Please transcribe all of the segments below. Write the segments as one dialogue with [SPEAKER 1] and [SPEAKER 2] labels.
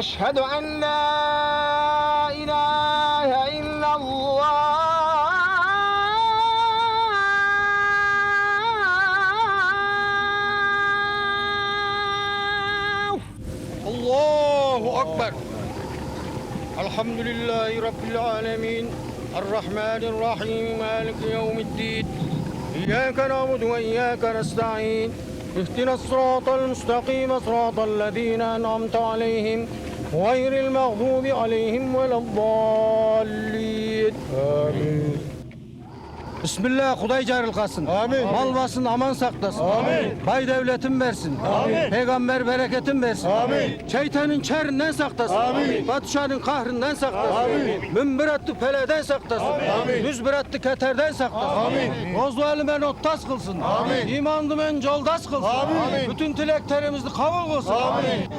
[SPEAKER 1] أشهد أن لا إله إلا الله.
[SPEAKER 2] الله أكبر. الحمد لله رب العالمين. الرحمن الرحيم. مالك يوم الدين. إياك نعبد وإياك نستعين. اهدنا الصراط المستقيم صراط الذين أنعمت عليهم. غير المغضوب عليهم ولا الضالين آمين Bismillah Kuday carıl kalsın.
[SPEAKER 3] Amin.
[SPEAKER 2] Mal basın aman saklasın.
[SPEAKER 3] Amin.
[SPEAKER 2] Bay devletin versin.
[SPEAKER 3] Amin.
[SPEAKER 2] Peygamber bereketin versin.
[SPEAKER 3] Amin.
[SPEAKER 2] Şeytanın çerinden saklasın.
[SPEAKER 3] Amin.
[SPEAKER 2] Padişahın kahrından saklasın.
[SPEAKER 3] Amin.
[SPEAKER 2] Münbiratlı peleden saklasın.
[SPEAKER 3] Amin.
[SPEAKER 2] Müzbiratlı keterden saklasın.
[SPEAKER 3] Amin.
[SPEAKER 2] Gozlu elime nottas kılsın.
[SPEAKER 3] Amin.
[SPEAKER 2] İmanlı men coldas kılsın.
[SPEAKER 3] Amin.
[SPEAKER 2] Bütün dileklerimizi kabul kılsın.
[SPEAKER 3] Amin.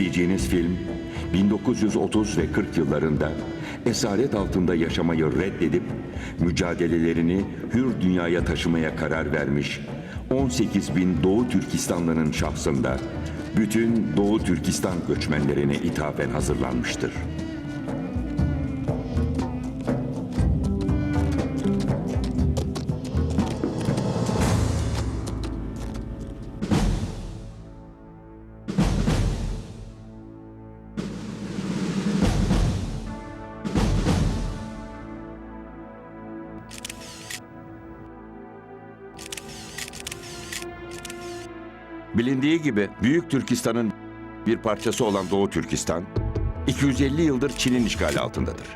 [SPEAKER 4] İzleyeceğiniz film 1930 ve 40 yıllarında esaret altında yaşamayı reddedip mücadelelerini hür dünyaya taşımaya karar vermiş 18 bin Doğu Türkistanlı'nın şahsında bütün Doğu Türkistan göçmenlerine ithafen hazırlanmıştır. Bilindiği gibi Büyük Türkistan'ın bir parçası olan Doğu Türkistan, 250 yıldır Çin'in işgali altındadır.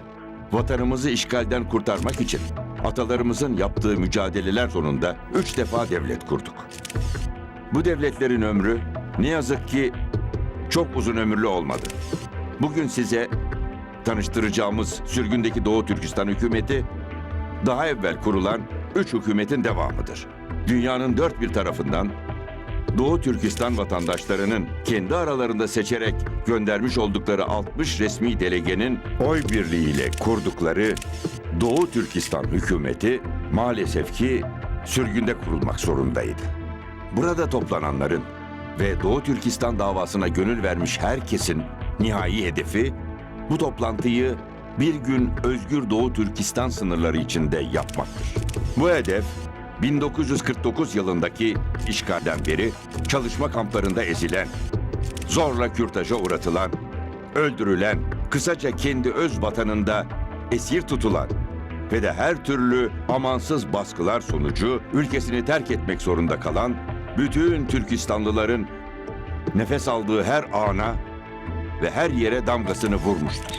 [SPEAKER 4] Vatanımızı işgalden kurtarmak için atalarımızın yaptığı mücadeleler sonunda üç defa devlet kurduk. Bu devletlerin ömrü ne yazık ki çok uzun ömürlü olmadı. Bugün size tanıştıracağımız sürgündeki Doğu Türkistan hükümeti daha evvel kurulan üç hükümetin devamıdır. Dünyanın dört bir tarafından Doğu Türkistan vatandaşlarının kendi aralarında seçerek göndermiş oldukları 60 resmi delegenin oy birliğiyle kurdukları Doğu Türkistan hükümeti maalesef ki sürgünde kurulmak zorundaydı. Burada toplananların ve Doğu Türkistan davasına gönül vermiş herkesin nihai hedefi bu toplantıyı bir gün özgür Doğu Türkistan sınırları içinde yapmaktır. Bu hedef 1949 yılındaki işgalden beri çalışma kamplarında ezilen, zorla kürtaja uğratılan, öldürülen, kısaca kendi öz vatanında esir tutulan ve de her türlü amansız baskılar sonucu ülkesini terk etmek zorunda kalan bütün Türkistanlıların nefes aldığı her ana ve her yere damgasını vurmuştur.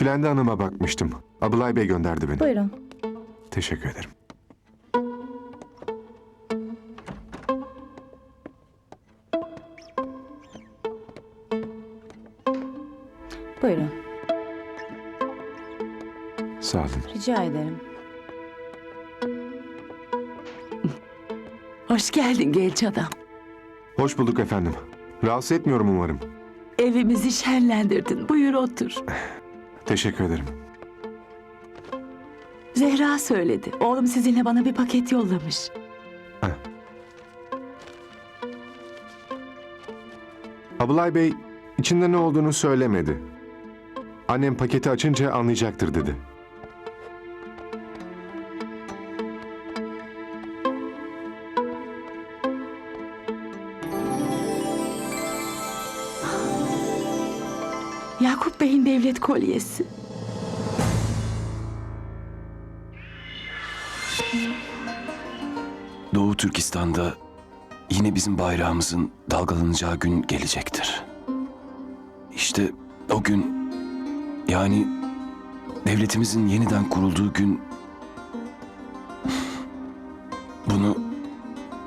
[SPEAKER 3] Külende Hanım'a bakmıştım. Abılay Bey gönderdi beni.
[SPEAKER 5] Buyurun.
[SPEAKER 3] Teşekkür ederim.
[SPEAKER 5] Buyurun.
[SPEAKER 3] Sağ olun.
[SPEAKER 5] Rica ederim.
[SPEAKER 6] Hoş geldin genç adam.
[SPEAKER 3] Hoş bulduk efendim. Rahatsız etmiyorum umarım.
[SPEAKER 6] Evimizi şenlendirdin. Buyur otur.
[SPEAKER 3] Teşekkür ederim.
[SPEAKER 6] Zehra söyledi. Oğlum sizinle bana bir paket yollamış.
[SPEAKER 3] Abılay Bey içinde ne olduğunu söylemedi. Annem paketi açınca anlayacaktır dedi.
[SPEAKER 6] Yakup Bey'in devlet kolyesi.
[SPEAKER 7] Doğu Türkistan'da yine bizim bayrağımızın dalgalanacağı gün gelecektir. İşte o gün yani devletimizin yeniden kurulduğu gün bunu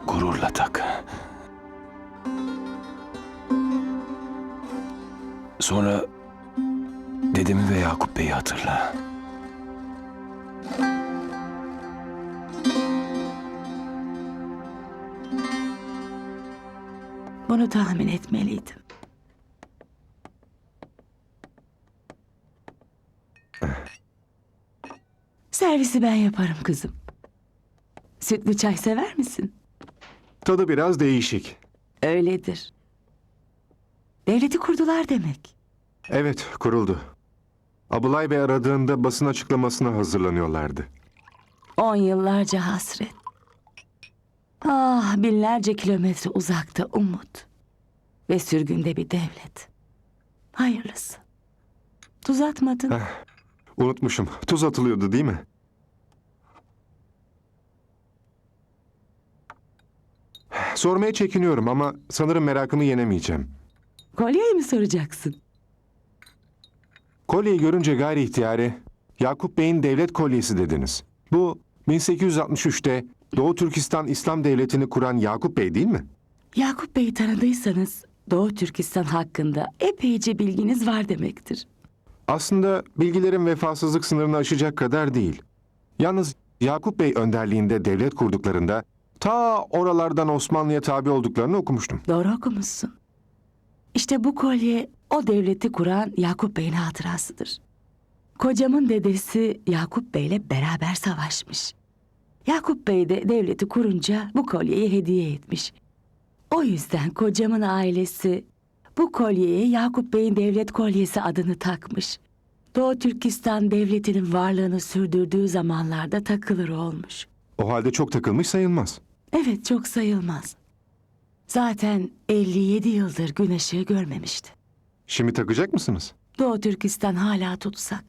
[SPEAKER 7] gururla tak. Sonra dedemi ve Yakup Bey'i hatırla.
[SPEAKER 6] Bunu tahmin etmeliydim. Servisi ben yaparım kızım. Sütlü çay sever misin?
[SPEAKER 3] Tadı biraz değişik.
[SPEAKER 6] Öyledir. Devleti kurdular demek.
[SPEAKER 3] Evet kuruldu. Abılay Bey aradığında basın açıklamasına hazırlanıyorlardı.
[SPEAKER 6] On yıllarca hasret. Ah binlerce kilometre uzakta umut. Ve sürgünde bir devlet. Hayırlısı. Tuz atmadın.
[SPEAKER 3] Unutmuşum. Tuz atılıyordu değil mi? Sormaya çekiniyorum ama sanırım merakımı yenemeyeceğim.
[SPEAKER 6] Kolyeyi mi soracaksın?
[SPEAKER 3] Kolyeyi görünce gayri ihtiyari Yakup Bey'in devlet kolyesi dediniz. Bu 1863'te Doğu Türkistan İslam Devleti'ni kuran Yakup Bey değil mi?
[SPEAKER 6] Yakup Bey'i tanıdıysanız Doğu Türkistan hakkında epeyce bilginiz var demektir.
[SPEAKER 3] Aslında bilgilerin vefasızlık sınırını aşacak kadar değil. Yalnız Yakup Bey önderliğinde devlet kurduklarında ta oralardan Osmanlı'ya tabi olduklarını okumuştum.
[SPEAKER 6] Doğru okumuşsun. İşte bu kolye o devleti kuran Yakup Bey'in hatırasıdır. Kocamın dedesi Yakup Bey'le beraber savaşmış. Yakup Bey de devleti kurunca bu kolyeyi hediye etmiş. O yüzden kocamın ailesi bu kolyeye Yakup Bey'in devlet kolyesi adını takmış. Doğu Türkistan devletinin varlığını sürdürdüğü zamanlarda takılır olmuş.
[SPEAKER 3] O halde çok takılmış sayılmaz.
[SPEAKER 6] Evet çok sayılmaz. Zaten 57 yıldır gün ışığı görmemişti.
[SPEAKER 3] Şimdi takacak mısınız?
[SPEAKER 6] Doğu Türkistan hala tutsak.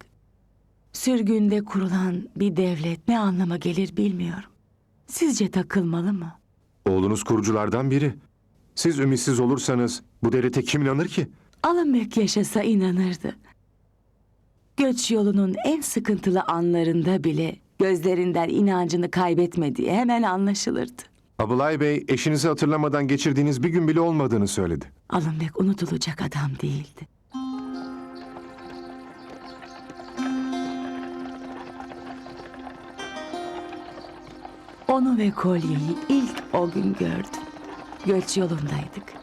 [SPEAKER 6] Sürgünde kurulan bir devlet ne anlama gelir bilmiyorum. Sizce takılmalı mı?
[SPEAKER 3] Oğlunuz kuruculardan biri. Siz ümitsiz olursanız bu devlete kim inanır ki?
[SPEAKER 6] Alınbek yaşasa inanırdı. Göç yolunun en sıkıntılı anlarında bile Gözlerinden inancını kaybetmediği hemen anlaşılırdı.
[SPEAKER 3] Abılay Bey eşinizi hatırlamadan geçirdiğiniz bir gün bile olmadığını söyledi.
[SPEAKER 6] Alınbek unutulacak adam değildi. Onu ve kolyeyi ilk o gün gördüm. Göç yolundaydık.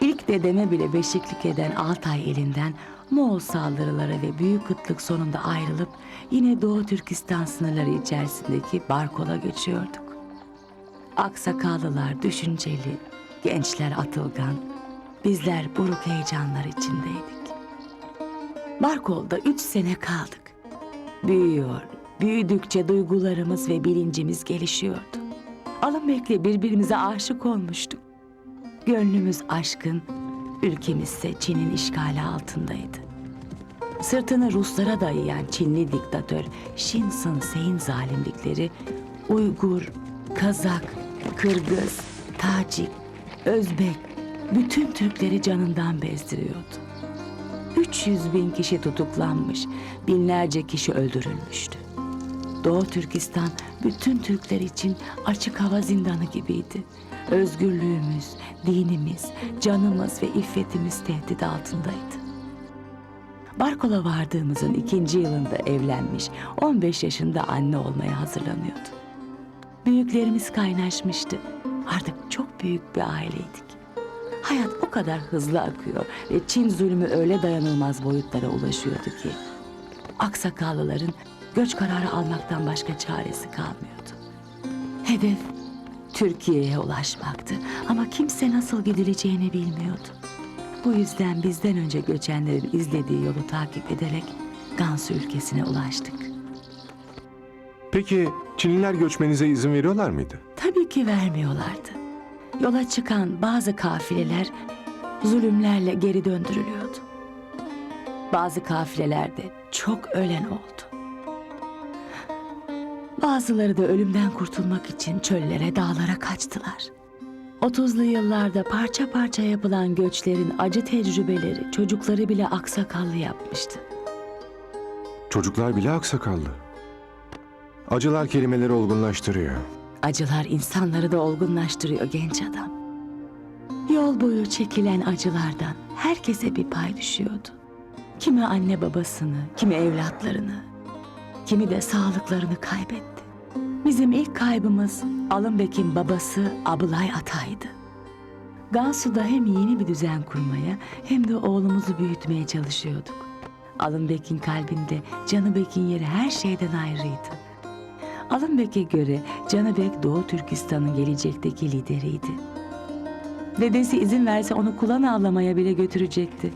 [SPEAKER 6] İlk dedeme bile beşiklik eden Altay elinden Moğol saldırıları ve büyük kıtlık sonunda ayrılıp yine Doğu Türkistan sınırları içerisindeki Barkol'a göçüyorduk. Aksakallılar düşünceli, gençler atılgan, bizler buruk heyecanlar içindeydik. Barkol'da üç sene kaldık. Büyüyor, büyüdükçe duygularımız ve bilincimiz gelişiyordu. Alınbek'le birbirimize aşık olmuştuk. Gönlümüz aşkın, ülkemizse Çin'in işgali altındaydı. Sırtını Ruslara dayayan Çinli diktatör Shin Sen zalimlikleri Uygur, Kazak, Kırgız, Tacik, Özbek bütün Türkleri canından bezdiriyordu. 300 bin kişi tutuklanmış, binlerce kişi öldürülmüştü. Doğu Türkistan bütün Türkler için açık hava zindanı gibiydi. Özgürlüğümüz, dinimiz, canımız ve iffetimiz tehdit altındaydı. Barkol'a vardığımızın ikinci yılında evlenmiş, 15 yaşında anne olmaya hazırlanıyordu. Büyüklerimiz kaynaşmıştı. Artık çok büyük bir aileydik. Hayat o kadar hızlı akıyor ve Çin zulmü öyle dayanılmaz boyutlara ulaşıyordu ki aksakallıların göç kararı almaktan başka çaresi kalmıyordu. Hedef Türkiye'ye ulaşmaktı ama kimse nasıl gidileceğini bilmiyordu. Bu yüzden bizden önce göçenlerin izlediği yolu takip ederek Gansu ülkesine ulaştık.
[SPEAKER 3] Peki Çinliler göçmenize izin veriyorlar mıydı?
[SPEAKER 6] Tabii ki vermiyorlardı. Yola çıkan bazı kafileler zulümlerle geri döndürülüyordu. Bazı kafilelerde çok ölen oldu. Bazıları da ölümden kurtulmak için çöllere, dağlara kaçtılar. 30'lu yıllarda parça parça yapılan göçlerin acı tecrübeleri çocukları bile aksakallı yapmıştı.
[SPEAKER 3] Çocuklar bile aksakallı. Acılar kelimeleri olgunlaştırıyor.
[SPEAKER 6] Acılar insanları da olgunlaştırıyor genç adam. Yol boyu çekilen acılardan herkese bir pay düşüyordu. Kimi anne babasını, kimi evlatlarını, kimi de sağlıklarını kaybetti. Bizim ilk kaybımız Alınbek'in babası Abılay Atay'dı. Gansu'da hem yeni bir düzen kurmaya hem de oğlumuzu büyütmeye çalışıyorduk. Alınbek'in kalbinde Canıbek'in yeri her şeyden ayrıydı. Alınbek'e göre Canıbek Doğu Türkistan'ın gelecekteki lideriydi. Dedesi izin verse onu kulan avlamaya bile götürecekti.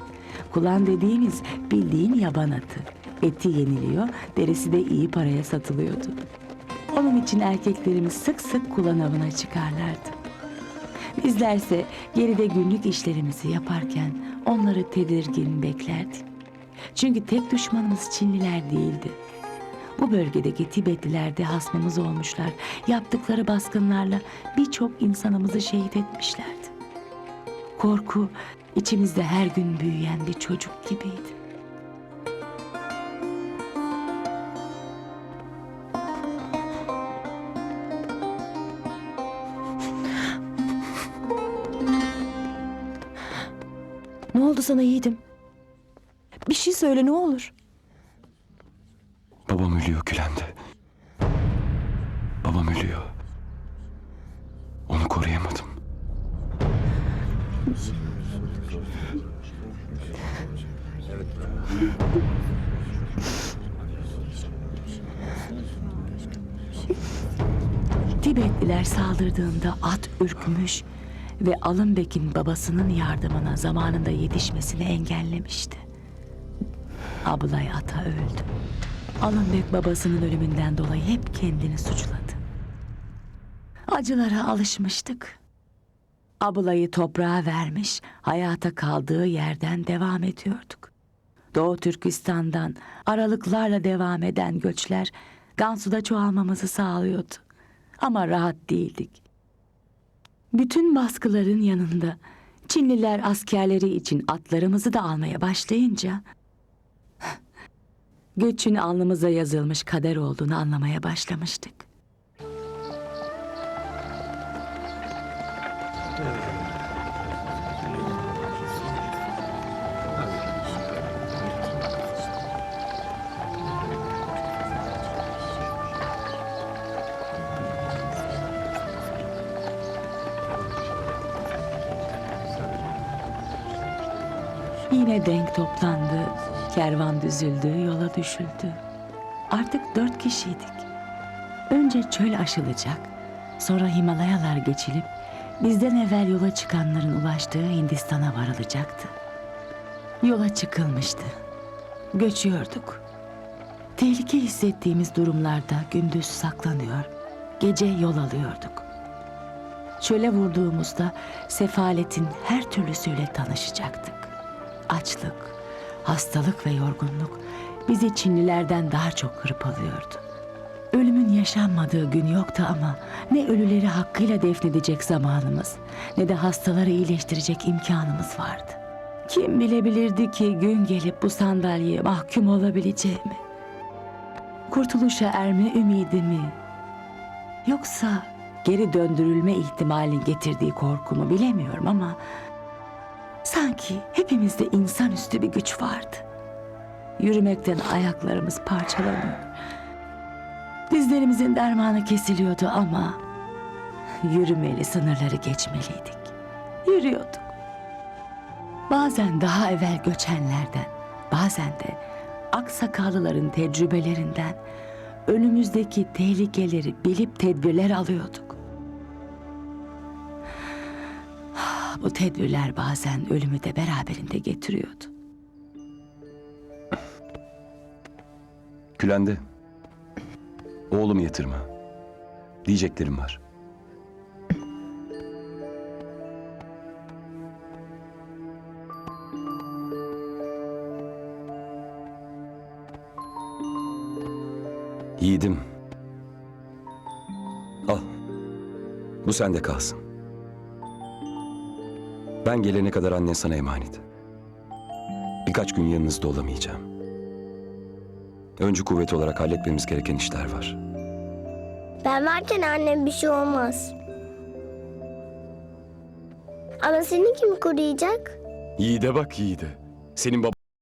[SPEAKER 6] Kulan dediğimiz bildiğin yaban atı. Eti yeniliyor, derisi de iyi paraya satılıyordu. Onun için erkeklerimiz sık sık kulan avına çıkarlardı. Bizlerse geride günlük işlerimizi yaparken onları tedirgin beklerdik. Çünkü tek düşmanımız Çinliler değildi. Bu bölgedeki Tibetliler de hasmımız olmuşlar. Yaptıkları baskınlarla birçok insanımızı şehit etmişlerdi. Korku içimizde her gün büyüyen bir çocuk gibiydi.
[SPEAKER 8] Ne oldu sana yiğidim? Bir şey söyle ne olur.
[SPEAKER 7] Gülende. Babam ölüyor. Onu koruyamadım.
[SPEAKER 6] Tibetliler saldırdığında at ürkmüş ve Alınbek'in babasının yardımına zamanında yetişmesini engellemişti. Ablay ata öldü. Alınbek babasının ölümünden dolayı hep kendini suçladı. Acılara alışmıştık. Ablayı toprağa vermiş, hayata kaldığı yerden devam ediyorduk. Doğu Türkistan'dan aralıklarla devam eden göçler Gansu'da çoğalmamızı sağlıyordu. Ama rahat değildik. Bütün baskıların yanında Çinliler askerleri için atlarımızı da almaya başlayınca göçün alnımıza yazılmış kader olduğunu anlamaya başlamıştık. Yine denk toplandı, kervan düzüldü, yola düşüldü. Artık dört kişiydik. Önce çöl aşılacak, sonra Himalayalar geçilip bizden evvel yola çıkanların ulaştığı Hindistan'a varılacaktı. Yola çıkılmıştı. Göçüyorduk. Tehlike hissettiğimiz durumlarda gündüz saklanıyor, gece yol alıyorduk. Çöle vurduğumuzda sefaletin her türlüsüyle tanışacaktık. Açlık, hastalık ve yorgunluk bizi Çinlilerden daha çok hırpalıyordu. Ölümün yaşanmadığı gün yoktu ama ne ölüleri hakkıyla defnedecek zamanımız ne de hastaları iyileştirecek imkanımız vardı. Kim bilebilirdi ki gün gelip bu sandalyeye mahkum olabileceğimi? Kurtuluşa erme ümidimi yoksa geri döndürülme ihtimalin getirdiği korkumu bilemiyorum ama sanki hepimizde insanüstü bir güç vardı. Yürümekten ayaklarımız parçalanıyor. Dizlerimizin dermanı kesiliyordu ama yürümeli sınırları geçmeliydik. Yürüyorduk. Bazen daha evvel göçenlerden, bazen de aksakallıların tecrübelerinden önümüzdeki tehlikeleri bilip tedbirler alıyorduk. Bu tedbirler bazen ölümü de beraberinde getiriyordu.
[SPEAKER 7] Külende. Oğlumu yatırma. Diyeceklerim var. Yiğidim. Al. Bu sende kalsın. Ben gelene kadar annen sana emanet. Birkaç gün yanınızda olamayacağım. Öncü kuvvet olarak halletmemiz gereken işler var.
[SPEAKER 9] Ben varken annem bir şey olmaz. Ama seni kim koruyacak?
[SPEAKER 7] Yiğide bak yiğide. Senin bab...